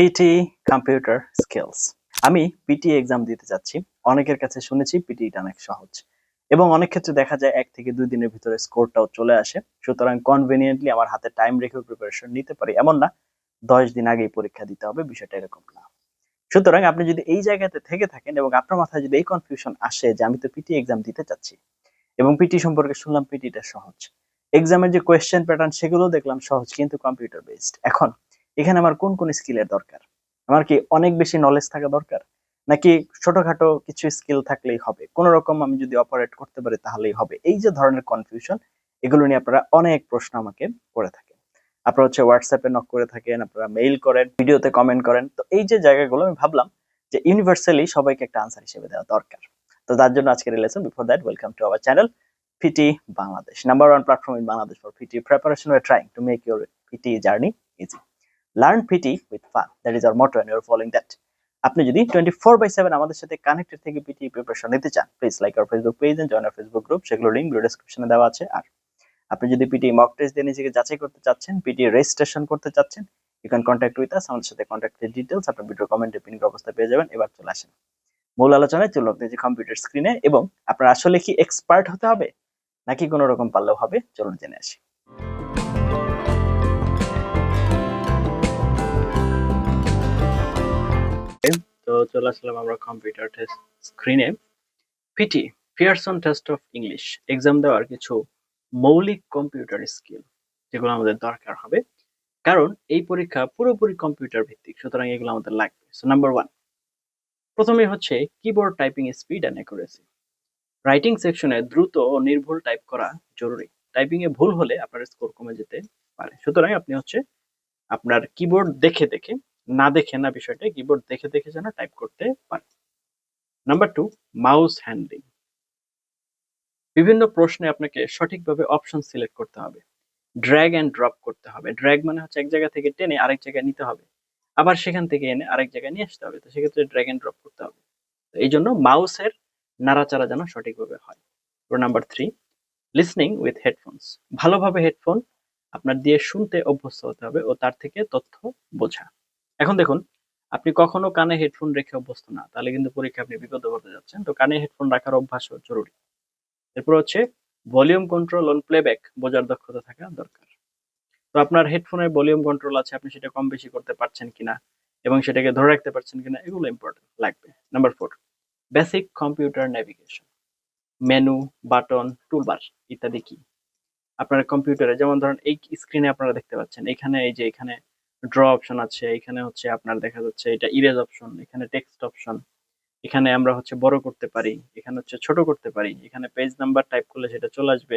PT computer skills আমি PTE exam দিতে যাচ্ছি। অনেকের কাছে শুনেছি পিটিটা অনেক সহজ। এবং অনেক ক্ষেত্রে দেখা যায় এক থেকে দুই দিনের ভিতরে স্কোরটাও চলে আসে। সুতরাং কনভেনিয়েন্টলি আমার হাতে টাইম রেখে প্রিপারেশন নিতে পারি। এমন না, দশ দিন আগেই পরীক্ষা দিতে হবে, বিষয়টা এরকম না। সুতরাং আপনি যদি এই জায়গাতে থেকে থাকেন এবং আপনার মাথায় যদি এই কনফিউশন আসে যে আমি তো পিটি এক্সাম দিতে চাচ্ছি এবং পিটি সম্পর্কে শুনলাম পিটিটা সহজ। এক্সামের যে কোয়েশ্চেন প্যাটার্ন সেগুলো দেখলাম সহজ, কিন্তু কম্পিউটার বেসড এখন এখানে আমার কোন কোন স্কিলের দরকার? আমার কি অনেক বেশি নলেজ থাকা দরকার? নাকি ছোটখাটো কিছু স্কিল থাকলেই হবে? কোন রকম আমি যদি অপারেট করতে পারি তাহলেই হবে। এই যে ধরনের কনফিউশন এগুলো নিয়ে আপনারা অনেক প্রশ্ন আমাকে করে থাকেন। আপনারা হচ্ছে হোয়াটসঅ্যাপে নক করে থাকেন, আপনারা মেইল করেন ভিডিওতে কমেন্ট করেন। তো এই যে জায়গাগুলো, আমি ভাবলাম যে ইউনিভার্সালি সবাইকে একটা আনসার হিসেবে দেওয়া দরকার। তো তার জন্য আজকের lesson before that welcome to our channel PTE Bangladesh number one platform in Bangladesh for PTE preparation we trying to make your PTE journey easy learn PTE with fun that is our motto and your following that আপনি যদি twenty four by seven আমাদের সাথে connected থেকে PT preparation নিতে চান please like our Facebook page and join our Facebook group সেগুলো link video ডেসক্রিপশনে দেওয়া আছে। আর আপনি যদি পিটি মক টেস্ট দিয়ে নিজেকে যাচাই করতে চাচ্ছেন পিটি রেজিস্ট্রেশন করতে চাচ্ছেন you can contact with us আমাদের সাথে কন্ট্যাক্টের ডিটেলস আপনার ভিডিও কমেন্টে পিন অবস্থা পেয়ে যাবেন। এবার চলে আসেন। মূল আলোচনায় চলুন যে কম্পিউটার স্ক্রিনে এবং আপনার আসলে কি এক্সপার্ট হতে হবে, নাকি কোনো রকম পারলেও হবে চলুন জেনে আসি। তো চলে আসলাম আমরা কম্পিউটার টেস্ট স্ক্রিনে PTE Pearson test of English exam দেওয়ার কিছু মৌলিক কম্পিউটার স্কিল যেগুলো আমাদের দরকার হবে। কারণ এই পরীক্ষা পুরোপুরি কম্পিউটার ভিত্তিক, সুতরাং এগুলো আমাদের লাগবে। সো নাম্বার ওয়ান প্রথমে হচ্ছে keyboard typing speed and accuracy writing সেকশনে দ্রুত ও নির্ভুল টাইপ করা জরুরি। টাইপিং এ ভুল হলে আপনার স্কোর কমে যেতে পারে। সুতরাং আপনি হচ্ছে আপনার কিবোর্ড দেখে দেখে না দেখে না বিষয়টা কিবোর্ড দেখে দেখে যেন টাইপ করতে পারেন নাম্বার টু মাউস হ্যান্ডলিং বিভিন্ন প্রশ্নে আপনাকে সঠিকভাবে অপশন সিলেক্ট করতে হবে। ড্র্যাগ অ্যান্ড ড্রপ করতে হবে। ড্র্যাগ মানে হচ্ছে এক জায়গা থেকে টেনে আরেক জায়গায় নিতে হবে। আবার সেখান থেকে এনে আরেক জায়গায় নিয়ে আসতে হবে। তো সেক্ষেত্রে ড্র্যাগ অ্যান্ড ড্রপ করতে হবে। তো এই জন্য মাউসের নাড়াচাড়া যেন সঠিকভাবে হয়। Number three listening with headphones ভালোভাবে হেডফোন আপনার দিয়ে শুনতে অভ্যস্ত হতে হবে ও তার থেকে তথ্য বোঝা। এখন দেখুন, আপনি কখনো কানে হেডফোন রেখে অভ্যস্ত না, তাহলে কিন্তু পরীক্ষা আপনি বিপদে পড়তে যাচ্ছেন। তো কানে হেডফোন রাখার অভ্যাস জরুরি। এরপর হচ্ছে ভলিউম কন্ট্রোল অন প্লেব্যাক বোঝার দক্ষতা থাকা দরকার। তো আপনার হেডফোনের ভলিউম কন্ট্রোল আছে, আপনি সেটা কম বেশি করতে পারছেন কিনা এবং সেটাকে ধরে রাখতে পারছেন কিনা, এগুলো ইম্পর্টেন্ট লাগবে। Number four basic computer navigation menu button toolbar ইত্যাদি কি? আপনার কম্পিউটারে যেমন ধরেন, এই স্ক্রিনে আপনারা দেখতে পাচ্ছেন, এখানে এই যে, এখানে ড্র অপশন আছে, এখানে হচ্ছে আপনার দেখা যাচ্ছে এটা ইরেজ অপশন এখানে টেক্সট অপশন এখানে আমরা হচ্ছে বড় করতে পারি, এখানে হচ্ছে ছোট করতে পারি, এখানে পেজ নাম্বার টাইপ করলে সেটা চলে আসবে,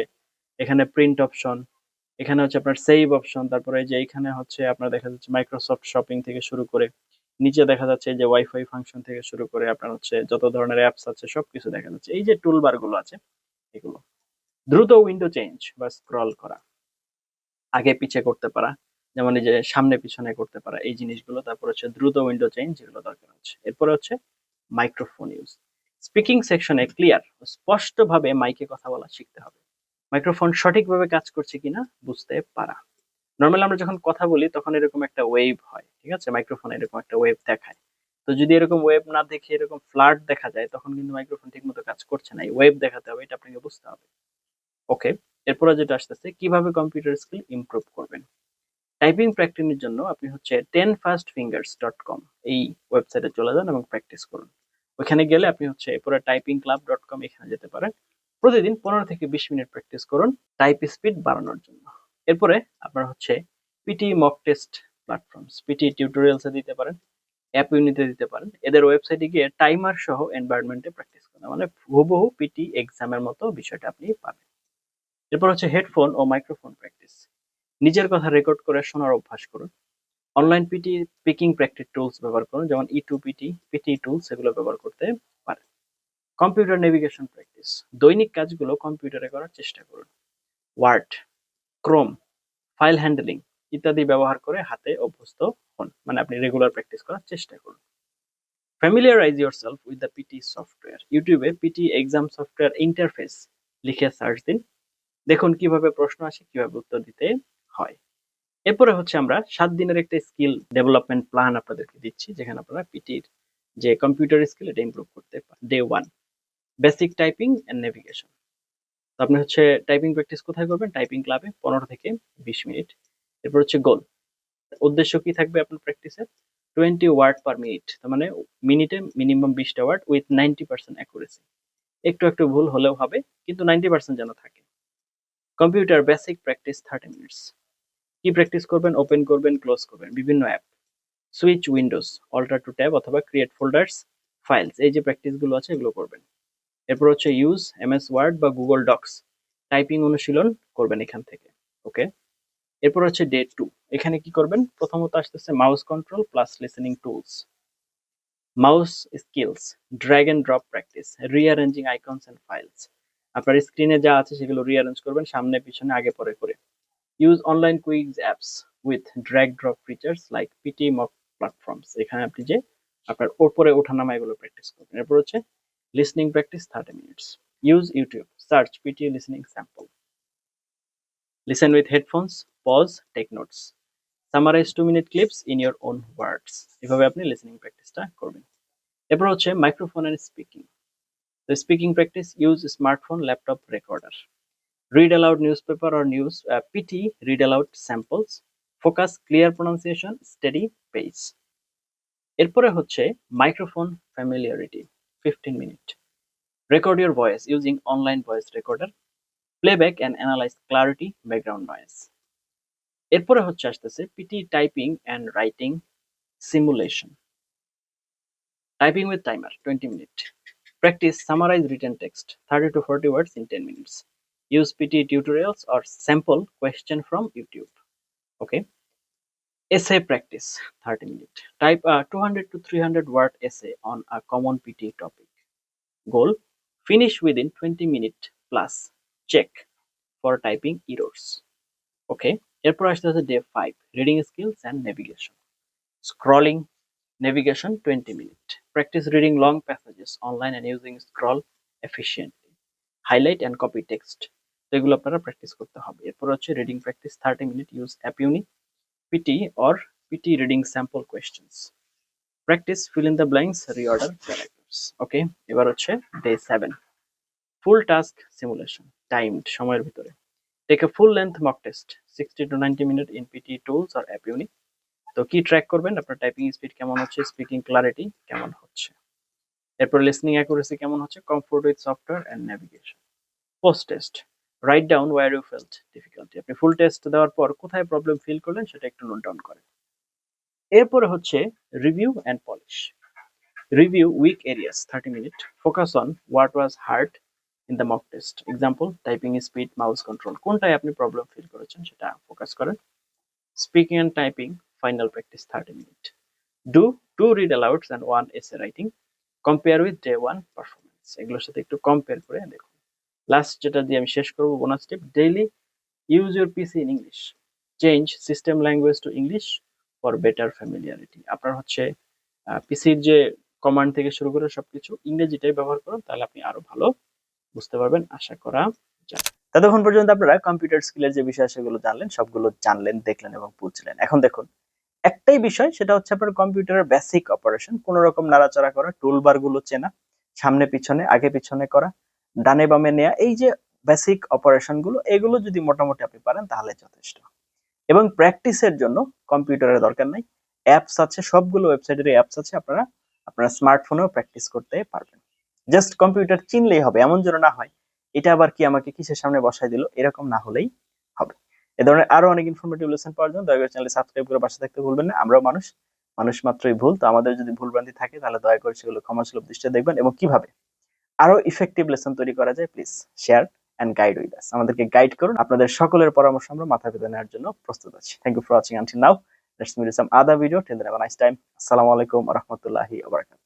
এখানে প্রিন্ট অপশন এখানে হচ্ছে আপনার সেভ অপশন তারপরে যে এখানে হচ্ছে আপনার দেখা যাচ্ছে মাইক্রোসফট শপিং থেকে শুরু করে, নিচে দেখা যাচ্ছে যে ওয়াইফাই ফাংশন থেকে শুরু করে আপনার হচ্ছে যত ধরনের অ্যাপস আছে সবকিছু দেখা যাচ্ছে, এই যে টুলবারগুলো আছে, এগুলো। দ্রুত উইন্ডো চেঞ্জ বা স্ক্রল করা, আগে পিছে করতে পারা যেমন এই যে সামনে পিছনে করতে পারা, এই জিনিসগুলো। তারপর হচ্ছে দ্রুত উইন্ডো চেঞ্জ যেগুলো দরকার হচ্ছে এরপরে হচ্ছে মাইক্রোফোন ইউজ স্পিকিং সেকশনে ক্লিয়ার স্পষ্টভাবে মাইকে কথা বলা শিখতে হবে। মাইক্রোফোন সঠিকভাবে কাজ করছে কিনা বুঝতে পারা। নর্মালি আমরা যখন কথা বলি, তখন এরকম একটা ওয়েভ হয়, ঠিক আছে? মাইক্রোফোন এরকম একটা ওয়েভ দেখায়। তো যদি এরকম ওয়েভ না দেখে এরকম ফ্লার্ট দেখা যায়, তখন কিন্তু মাইক্রোফোন ঠিকমতো কাজ করছে না। ওয়েভ দেখাতে হবে, এটা আপনাকে বুঝতে হবে। ওকে এরপরে যেটা আসতেছে, কীভাবে কম্পিউটার স্কিল ইমপ্রুভ করবেন? টাইপিং প্র্যাকটিসের জন্য আপনি হচ্ছে ten fast fingers dot com এই ওয়েবসাইটে চলে যান এবং প্র্যাকটিস করুন। ওখানে গেলে আপনি হচ্ছে এরপরে টাইপিং ক্লাব ডট কম এখানে যেতে পারেন। প্রতিদিন পনেরো থেকে বিশ মিনিট প্র্যাকটিস করুন টাইপ স্পিড বাড়ানোর জন্য। এরপরে আপনার হচ্ছে PTE mock test platforms PTE টিউটোরিয়ালসে দিতে পারেন অ্যাপ ইউনিতে দিতে পারেন। এদের ওয়েবসাইটে গিয়ে টাইমার সহ এনভায়রনমেন্টে প্র্যাকটিস করেন। মানে হুবহু পিটি এক্সামের মতো বিষয়টা আপনি পাবেন। এরপর হচ্ছে হেডফোন ও মাইক্রোফোন প্র্যাকটিস নিজের কথা রেকর্ড করে শোনার অভ্যাস করুন। Online PTE speaking practice tools ব্যবহার করুন, যেমন E two PTE PTE tools এগুলো ব্যবহার করতে পারেন। কম্পিউটার নেভিগেশন প্র্যাকটিস দৈনিক কাজগুলো কম্পিউটারে করার চেষ্টা করুন। ওয়ার্ড ক্রোম ফাইল হ্যান্ডলিং ইত্যাদি ব্যবহার করে হাতে অভ্যস্ত হন মানে আপনি রেগুলার প্র্যাকটিস করার চেষ্টা করুন। Familiarise your self with the PTE software ইউটিউবে পিটি এক্সাম সফটওয়্যার ইন্টারফেস লিখে সার্চ দিন। দেখুন কীভাবে প্রশ্ন আসে, কীভাবে উত্তর দিতে হয়। এরপরে হচ্ছে আমরা সাত দিনের একটা স্কিল ডেভেলপমেন্ট প্ল্যান আপনাদেরকে দিচ্ছি, যেখানে আপনারা পিটির যে কম্পিউটার স্কিল, এটা ইমপ্রুভ করতে পারেন day one basic typing and navigation তো আপনি হচ্ছে টাইপিং প্র্যাকটিস কোথায় করবেন? টাইপিং ক্লাবে পনেরো থেকে বিশ মিনিট। এরপর হচ্ছে গোল উদ্দেশ্য কি থাকবে আপনার প্র্যাকটিসের টোয়েন্টি ওয়ার্ড পার মিনিট তার মানে মিনিটে মিনিমাম বিশটা word with ninety percent accuracy একটু একটু ভুল হলেও হবে, কিন্তু নাইনটি পার্সেন্ট যেন থাকে। Computer basic practice thirty minutes কি প্র্যাকটিস করবেন? ওপেন করবেন ক্লোজ করবেন, বিভিন্ন app switch windows alt to tab অথবা ক্রিয়েট ফোল্ডার্স ফাইলস এই যে প্র্যাকটিসগুলো আছে, এগুলো করবেন। এরপর হচ্ছে ইউজ এমএস ওয়ার্ড বা গুগল ডক্স টাইপিং অনুশীলন করবেন এখান থেকে ওকে এরপর হচ্ছে ডে টু এখানে কি করবেন? প্রথমত আসতেছে mouse control plus listening tools mouse skills drag and drop practice rearranging icons and files আপনার স্ক্রিনে যা আছে, সেগুলো রিঅ্যারেঞ্জ করবেন, সামনে, পিছনে, আগে, পরে, করে। Use online quiz apps with drag drop features like PT mock platforms এখানে আপনি যে আপনার ওপরে ওঠানামা এগুলো প্র্যাকটিস করবেন। এরপর হচ্ছে listening practice thirty minutes use YouTube search PT listening sample listen with headphones. Pause. Take notes. Summarize two minute clips in your own words. এভাবে আপনি লিসনিং প্র্যাকটিসটা করবেন। এরপর হচ্ছে microphone and speaking speaking practice use smartphone laptop recorder read aloud newspaper or news uh, pt read aloud samples focus clear pronunciation steady pace. এরপরে হচ্ছে microphone familiarity fifteen minute record your voice using online voice recorder playback and analyse clarity background noise এরপরে হচ্ছে আসতেছে PT typing and writing simulation typing with timer twenty minute practice summarise written text thirty two forty words in ten minutes use PT tutorials or sample question from YouTube. Okay. Essay practice 30 minute. Type a 200 to 300 word essay on a common PT topic. Goal finish within 20 minute plus. Check for typing errors. Okay. এরপর আসতে আছে day five reading skills and navigation scrolling navigation twenty minute practice reading long passages online and using scroll efficiently highlight and copy text তো এগুলো আপনারা practice করতে হবে। এরপর হচ্ছে reading practice thirty minute use app APEUni PT or PT reading sample questions practice fill in the blanks reorder characters okay এবার হচ্ছে day seven full task simulation timed সময়ের ভিতরে। Take a full length mock test sixty two ninety minute in PT tools or APEUni তো কি track করবেন? আপনার typing speed কেমন হচ্ছে? স্পিকিং ক্লারিটি কেমন হচ্ছে? এরপর লিসনিং অ্যাকুরেসি কেমন হচ্ছে? Comfort with software and navigation post test write down where you felt difficulty আপনি ফুল টেস্ট দেওয়ার পর কোথায় প্রবলেম ফিল করলেন সেটা একটু নোট ডাউন করেন। এরপরে হচ্ছে review and polish review weak areas thirty minute focus on what was hard in the mock test example typing speed mouse control কোনটায় আপনি প্রবলেম ফিল করেছেন সেটা ফোকাস করেন। Speaking and typing final practice thirty minute do two read alouds and one essay writing compare with day one performance এগুলোর সাথে একটু compare করে দেখুন। লাস্ট যেটা দিয়ে আমি শেষ করব bonus tip daily use your PC in English change system language to English for better familiarity আপনার হচ্ছে পিসির যে কমান্ড থেকে শুরু করে সবকিছু ইংরেজিটাই ব্যবহার করুন, তাহলে আপনি আরও ভালো বুঝতে পারবেন, আশা করা যায়। ততক্ষণ পর্যন্ত আপনারা কম্পিউটার স্কিলের যে বিষয় সেগুলো জানলেন, সবগুলো জানলেন, দেখলেন এবং বুঝলেন। এখন দেখুন, একটাই বিষয় সেটা হচ্ছে আপনার কম্পিউটারের বেসিক অপারেশন কোন রকম নাড়াচাড়া করা টুলবারগুলো চেনা, সামনে পিছনে, আগে পিছনে করা ডানে বামে নেয়া, এই যে বেসিক অপারেশনগুলো, এগুলো যদি মোটামুটি আপনি পারেন তাহলে যথেষ্ট। এবং প্র্যাকটিসের জন্য কম্পিউটারের দরকার নাই অ্যাপস আছে, সবগুলো ওয়েবসাইটের অ্যাপস আছে, আপনারা আপনারা স্মার্টফোনেও প্র্যাকটিস করতে পারবেন। জাস্ট কম্পিউটার চিনলেই হবে, এমন যেন না হয়, এটা আবার কি আমাকে কিসের সামনে বসাই দিল, এরকম না হলেই হবে। এ ধরনের আরও অনেক ইনফরমেটিভ লেসন পাওয়ার জন্য দয়া করে চ্যানেল সাবস্ক্রাইব করে পাশে থাকতে ভুলবেন না, আমরাও মানুষ মানুষ মাত্রই ভুল, তো আমাদের যদি ভুলভ্রান্তি থাকে তাহলে দয়া করে সেগুলো ক্ষমাসুলভ দৃষ্টিতে দেখবেন, এবং কীভাবে? আরও ইফেক্টিভ লেসন তৈরি করা যায় please share and guide with us আমাদেরকে গাইড করুন। আপনাদের সকলের পরামর্শ আমরা মাথা পেতে নেওয়ার জন্য প্রস্তুত আছি। Thank you for watching until now let's meet some other video till then nice time আসসালামু আলাইকুম রাহমাতুল্লাহি ওয়া বারাকাতুহু